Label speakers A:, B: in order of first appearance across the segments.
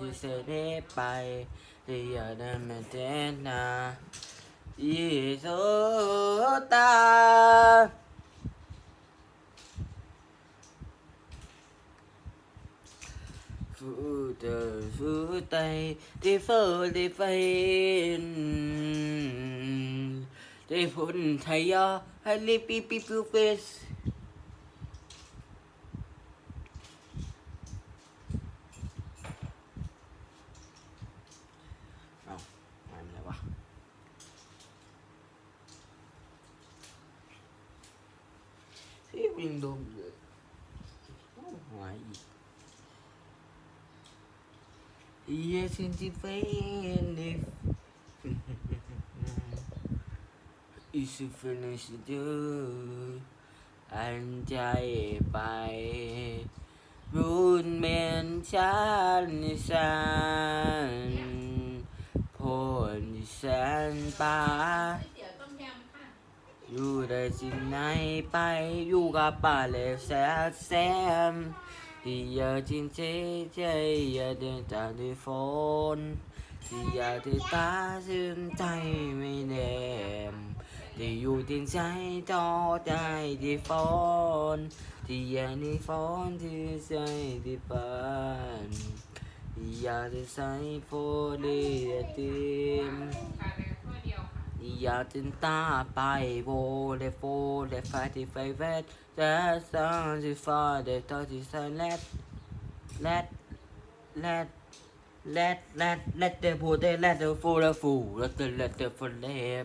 A: như sẽ đi bay. Thì ở đây mình thế là gì số ta. Phụ tử phụ tay đi phơ đi phây đi phun thấy yo hay li pi pi pi face ที่วิ่งดมเลยหายอีกเยสินจิเฟนเดฟ is finished อันใจไป รุนเมนชาติสันผลแสนปา อยู่ได้ที่ไหนไปอยู่กับป่าเลวแซดแซมที่อยากจริงใจใจอยากเดินตามด้วยฝนที่อยากที่ตาซึมใจไม่แนมที่อยู่ที่ใจต่อใจที่ฝนที่อยากในฝนที่ใจที่ปานที่อยากที่ใส่โฟดีติม
B: ค่ะแล้วข้อเดียวค่ะ
A: อยากจินตาไปโวเลโฟเลฟาที่ไฟเวทจะสังที่ฟ้าเดตอที่สันเลดเลดเลดเลดเลดเลดเดบูเดเลดเดฟูเลฟูเลตเดเลตเดฟูเลฟ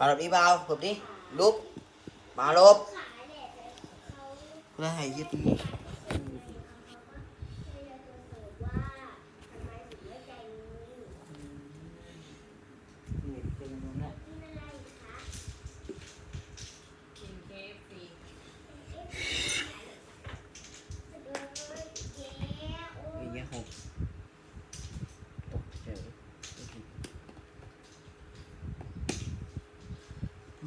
B: มาห
C: ลบนี้เบา
A: หลบนี้ลุกมาหลบ
C: ขายแหละแต่เขา
A: เพื่อให้ยึดนี่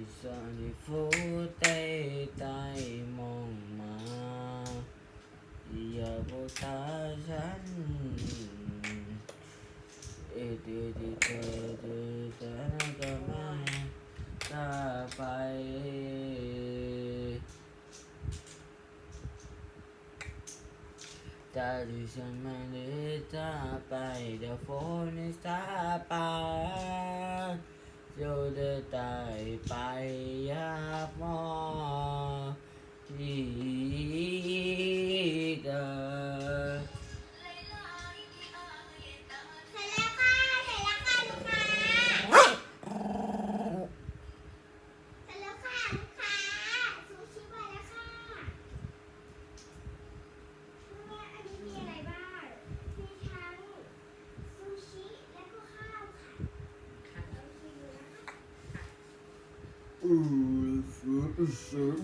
B: อีสานฟู
A: เตใจมองมาอย่าบูตาฉันเอดีดีเธอดีฉันก็มา
B: ตา
A: ไป
B: แตา
A: ดิฉันไม่ได้จะไป
C: เดี๋ยวฝนจะไป อยู่เดืใจไปยากมอที่
A: Ooh,
B: so, so.